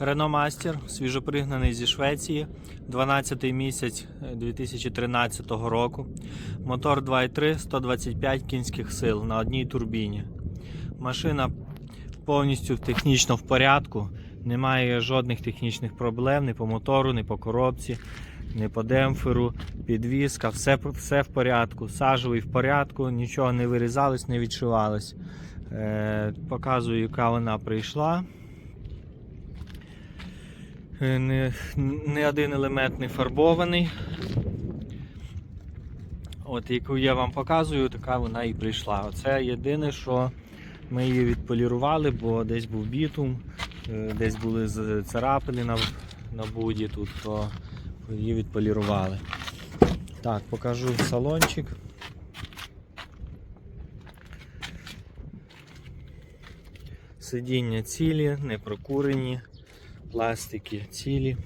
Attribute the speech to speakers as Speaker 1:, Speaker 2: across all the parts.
Speaker 1: Renault Master, свіжопригнаний зі Швеції, 12 місяць е, 2013 року. Мотор 2.3, 125 кінських сил на одній турбіні. Машина повністю технічно в порядку. Немає жодних технічних проблем ні по мотору, ні по коробці, ні по демпферу, підвізка, все, все в порядку. Сажовий в порядку, нічого не вирізалось, не відшивалось. Е, показую, яка вона прийшла. Е, Не, не один елемент не фарбований. От, яку я вам показую, така вона і прийшла. Оце єдине, що ми її відполірували, бо десь був бітум, е, десь були царапини на, на буді тут, то її відполірували. Так, покажу салончик. Сидіння цілі, не прокурені, пластики цілі.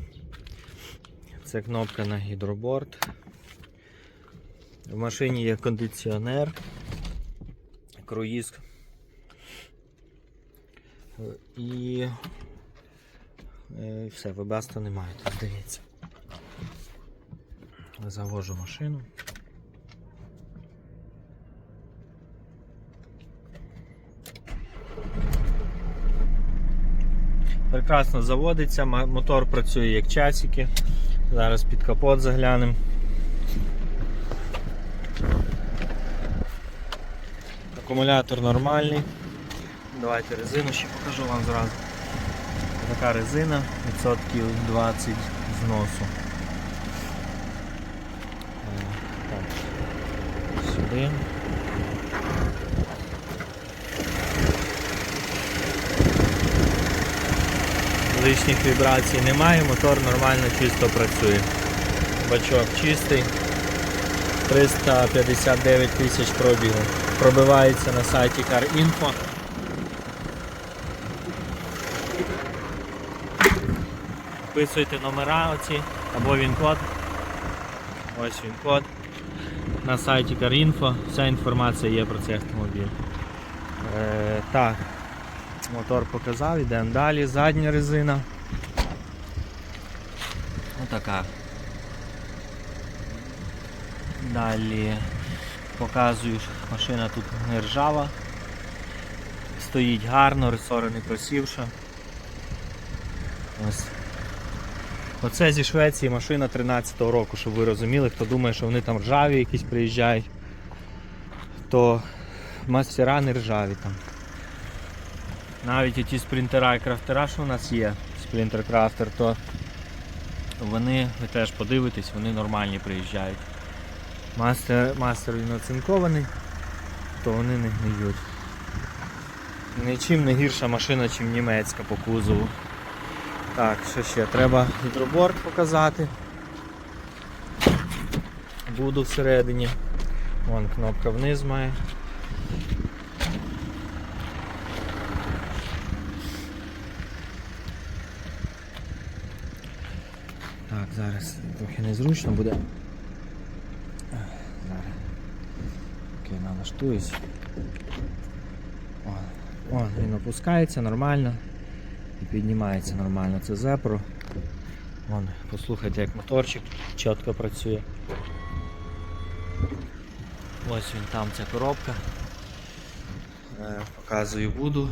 Speaker 1: Це кнопка на гідроборд. В машині є кондиціонер, круїз і е, все, вебеста немає, тут здається. Завожу машину. Прекрасно заводиться, мотор працює як часики. Зараз під капот заглянемо. Акумулятор нормальний. Давайте резину ще покажу вам зразу. Така резина, відсотків 20 зносу. Е, Так. Сюди. Лишніх вібрацій немає, мотор нормально чисто працює. Бачок чистий. 359 тисяч пробігу. Пробивається на сайті CarInfo. Вписуйте номера оці або він-код. Ось він-код. На сайті CarInfo. Вся інформація є про цей автомобіль. Е, так, мотор показав, йдемо далі. Задня резина. Отака. Далі показую, машина тут не ржава. Стоїть гарно, ресори не просівша. Ось. Оце зі Швеції машина 13-го року, щоб ви розуміли, хто думає, що вони там ржаві якісь приїжджають, то мастера не ржаві там. Навіть ті спринтера і крафтера, що у нас є, спринтер крафтер, то вони, ви теж подивитесь, вони нормальні приїжджають. Мастер, мастер він оцинкований, то вони не гниють. Нічим не гірша машина, ніж німецька по кузову. Так, що ще? Треба гідроборд показати. Буду всередині. Вон кнопка вниз має. Так, зараз трохи незручно буде. Зараз. Окей, налаштуюсь. О, о, він опускається нормально і піднімається нормально. Це зепро. Вон, послухайте, як моторчик чітко працює. Ось він там ця коробка. Е, Показую буду.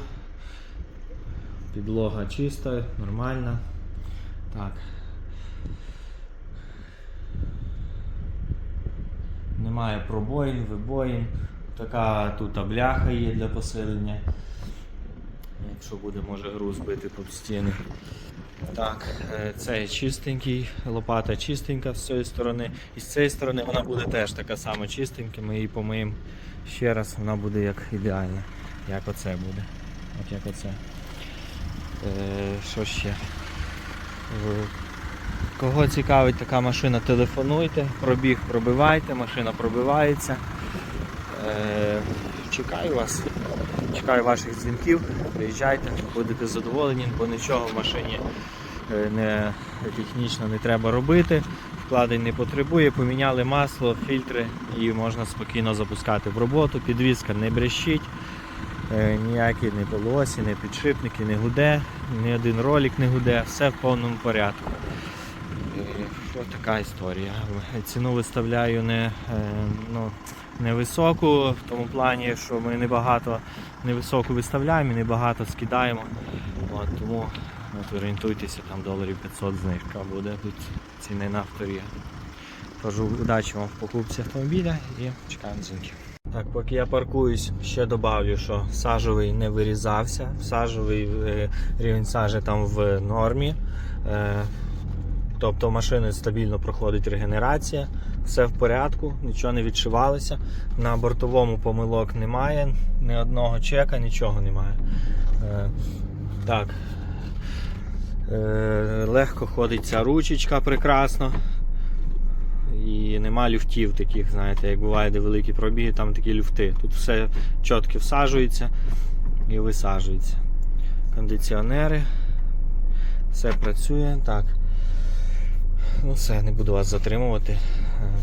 Speaker 1: Підлога чиста, нормальна. Так. Немає пробоїн, вибоїн. Така тут бляха є для посилення. Якщо буде, може груз бити по стіни. Так, е, цей чистенький, лопата чистенька з цієї сторони. І з цієї сторони вона буде теж така сама чистенька. Ми її помиємо ще раз, вона буде як ідеальна. Як оце буде. От як оце. Е, що ще? Кого цікавить така машина, телефонуйте, пробіг пробивайте, машина пробивається. Е, чекаю вас. Чекаю ваших дзвінків, приїжджайте, будете задоволені, бо нічого в машині е, не, технічно не треба робити, вкладень не потребує, поміняли масло, фільтри і можна спокійно запускати в роботу, підвізка не брещить, е, ніякі не полосі, не підшипники, не гуде, ні один ролик не гуде, все в повному порядку. Е, така історія. Ціну виставляю не, е, ну, невисоку, в тому плані, що ми небагато невисоку виставляємо і небагато скидаємо. От, тому от, орієнтуйтеся, там доларів 500 знижка буде тут ціни на авторі. Тож удачі вам в покупці автомобіля і чекаємо дзвінки. Так, поки я паркуюсь, ще добавлю, що сажовий не вирізався. Сажовий е, рівень сажі там в нормі. Тобто машини стабільно проходить регенерація, все в порядку, нічого не відшивалося. На бортовому помилок немає, ні одного чека, нічого немає. Е, так. Е, легко ходить ця ручечка прекрасно. І нема люфтів таких, знаєте, як буває, де великі пробіги, там такі люфти. Тут все чітко всаджується і висаджується. Кондиціонери. Все працює. Так. Ну все, не буду вас затримувати.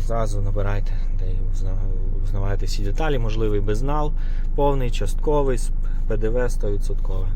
Speaker 1: Зразу набирайте, де узна- узнавайте всі деталі, можливий безнал, повний, частковий, ПДВ 100%.